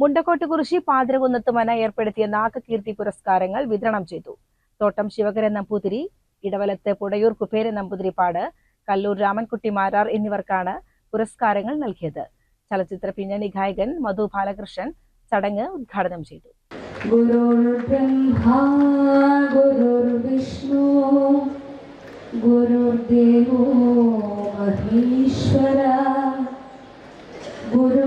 മുണ്ടക്കോട്ട് പാതിരകുന്നത്ത് മന ഏർപ്പെടുത്തിയ നാഗകീർത്തി പുരസ്കാരങ്ങൾ വിതരണം ചെയ്തു. തോട്ടം ശിവകരൻ നമ്പൂതിരി ഇടവലത്ത് പുടയൂർ കുബേരൻ നമ്പൂതിരിപ്പാട് കല്ലൂർ രാമൻകുട്ടി മാരാർ എന്നിവർക്കാണ് പുരസ്കാരങ്ങൾ നൽകിയത്. ചലച്ചിത്ര പിന്നണി ഗായകൻ മധു ബാലകൃഷ്ണൻ ചടങ്ങ് ഉദ്ഘാടനം ചെയ്തു. ഗുരുർവിഷ്ണു ഗുരുദേവോ മഹേശ്വര ഗുരു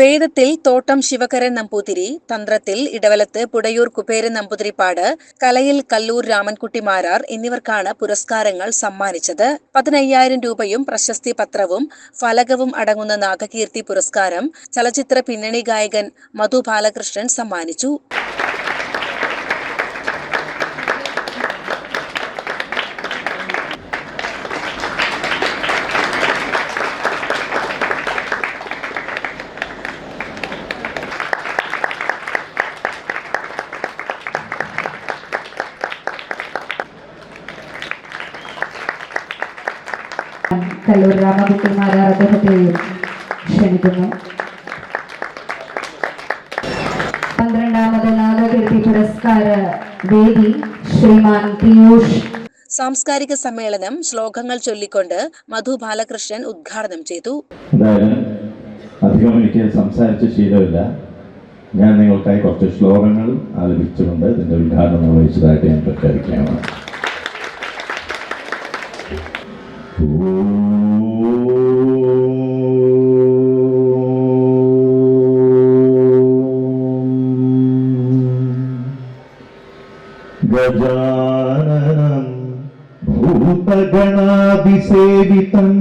വേദത്തിൽ തോട്ടം ശിവകരൻ നമ്പൂതിരി തന്ത്രത്തിൽ ഇടവലത്ത് പുടയൂർ കുപേരൻ നമ്പൂതിരിപ്പാട് കലയിൽ കല്ലൂർ രാമൻകുട്ടി മാരാർ എന്നിവർക്കാണ് പുരസ്കാരങ്ങൾ സമ്മാനിച്ചത്. പതിനയ്യായിരം രൂപയും പ്രശസ്തി പത്രവും ഫലകവും അടങ്ങുന്ന നാഗകീർത്തി പുരസ്കാരം ചലച്ചിത്ര പിന്നണി ഗായകൻ മധു ബാലകൃഷ്ണൻ സമ്മാനിച്ചു. കല്ലൂർ രാമകുട്ടിമാരാർ അദ്ദേഹത്തെയും ക്ഷണിക്കുന്നു. പന്ത്രണ്ടാമത് നാഗകീർത്തി പുരസ്കാര വേദി ശ്രീമാൻ പീയൂഷ്. സാംസ്കാരിക സമ്മേളനം ശ്ലോകങ്ങൾ ചൊല്ലിക്കൊണ്ട് മധു ബാലകൃഷ്ണൻ ഉദ്ഘാടനം ചെയ്തു. എന്തായാലും അധികം എനിക്ക് സംസാരിച്ച ശീലമില്ല. ഞാൻ നിങ്ങൾക്കായി കുറച്ച് ശ്ലോകങ്ങൾ ആലപിച്ചുകൊണ്ട് ഇതിന്റെ ഉദ്ഘാടനം നിർവഹിച്ചതായിട്ട് ഞാൻ പ്രഖ്യാപിക്കുകയാണ്. गणाभिसेवितम्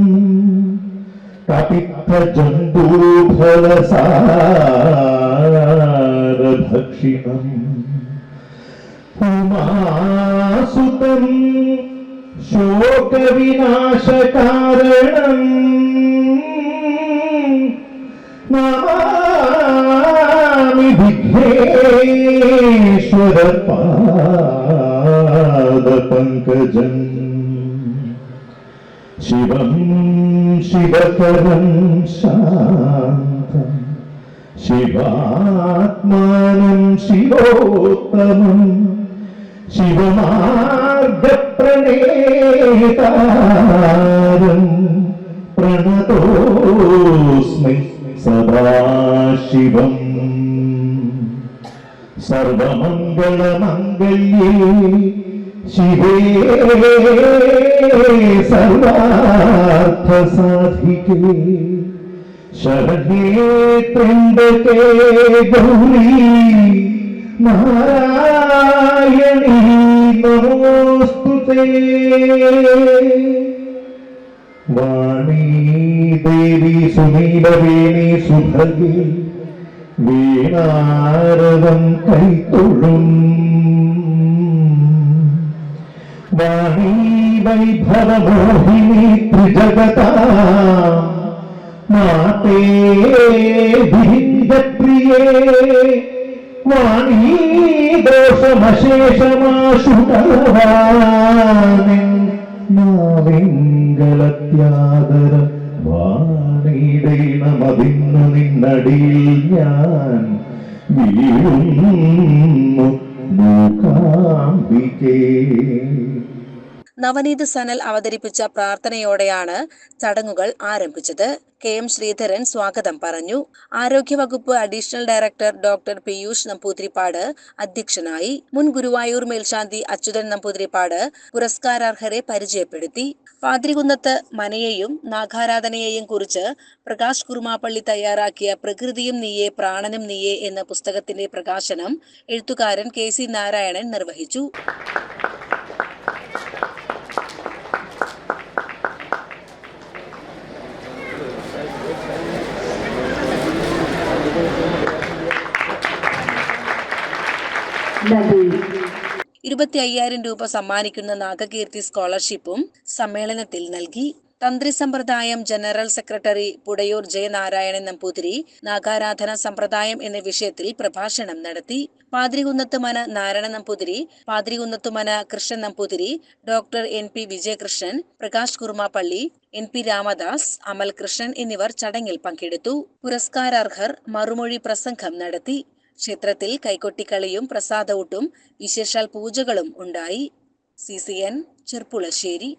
कपित्थजम्बूफलसारभक्षिणम् उमासुतम् शोकविनाशकारणम् नामामि विघ्नेश्वरपादपङ्कजम् ശിവം ശിവകരം ശാന്തം. ശിവാത്മാനം ശിവോത്തമം. ശിവമാർഗപ്രണേതാരം. പ്രണതോസ്മി സദാശിവം. സർവമംഗളമംഗല്യേ ശിവേ. സർവാർത്ഥസാധികേ ശരണേ ത്രയംബകേ ഗൗരി നാരായണീ നമോസ്തുതേ വാണീ ദേവി സുനീലവേണി സുഭഗി വീണാരവം കൈത്തൊഴും. വാണീ വൈഭവമോഹിനി ത്രിജഗതാ. മാതേ ഭിന്നപ്രിയേ വാണീ ദോഷമശേഷമാശുകളവാനിൻ നാവിങ്കലത്യാദര വാണിടേണമതിന്നു നിന്നടിയിൽ ഞാൻ വീഴുന്നു. മൂകാംബികേ. നവനീത് സനൽ അവതരിപ്പിച്ച പ്രാർത്ഥനയോടെയാണ് ചടങ്ങുകൾ ആരംഭിച്ചത്. കെ എം ശ്രീധരൻ സ്വാഗതം പറഞ്ഞു. ആരോഗ്യവകുപ്പ് additional director doctor Piyush Namboothiripad അധ്യക്ഷനായി. മുൻ ഗുരുവായൂർ മേൽശാന്തി അച്യുതൻ നമ്പൂതിരിപ്പാട് പുരസ്കാരാർഹരെ പരിചയപ്പെടുത്തി. പാതിരികുന്നത്ത് മനയെയും നാഗാരാധനയെയും കുറിച്ച് പ്രകാശ് കുറുമാപ്പള്ളി തയ്യാറാക്കിയ പ്രകൃതിയും നീയെ പ്രാണനും നീയെ എന്ന പുസ്തകത്തിന്റെ പ്രകാശനം എഴുത്തുകാരൻ കെ സി നാരായണൻ നിർവഹിച്ചു. ഇരുപത്തി അയ്യായിരം രൂപ സമ്മാനിക്കുന്ന നാഗകീർത്തി സ്കോളർഷിപ്പും സമ്മേളനത്തിൽ നൽകി. തന്ത്രി സമ്പ്രദായം ജനറൽ സെക്രട്ടറി പുടയൂർ ജയനാരായണൻ നമ്പൂതിരി നാഗാരാധന സമ്പ്രദായം എന്ന വിഷയത്തിൽ പ്രഭാഷണം നടത്തി. Pathirikunnathumana Narayana Namboothiri Pathirikunnathumana Krishnan Namboothiri doctor N P Vijayakrishnan Prakash Kurmappally N P Ramadas Amal Krishnan എന്നിവർ ചടങ്ങിൽ പങ്കെടുത്തു. പുരസ്കാരാർഹർ മറുമൊഴി പ്രസംഗം നടത്തി. ക്ഷേത്രത്തിൽ കൈകൊട്ടിക്കളിയും പ്രസാദവൂട്ടും വിശേഷാൽ പൂജകളും ഉണ്ടായി. C C N Cherpulassery.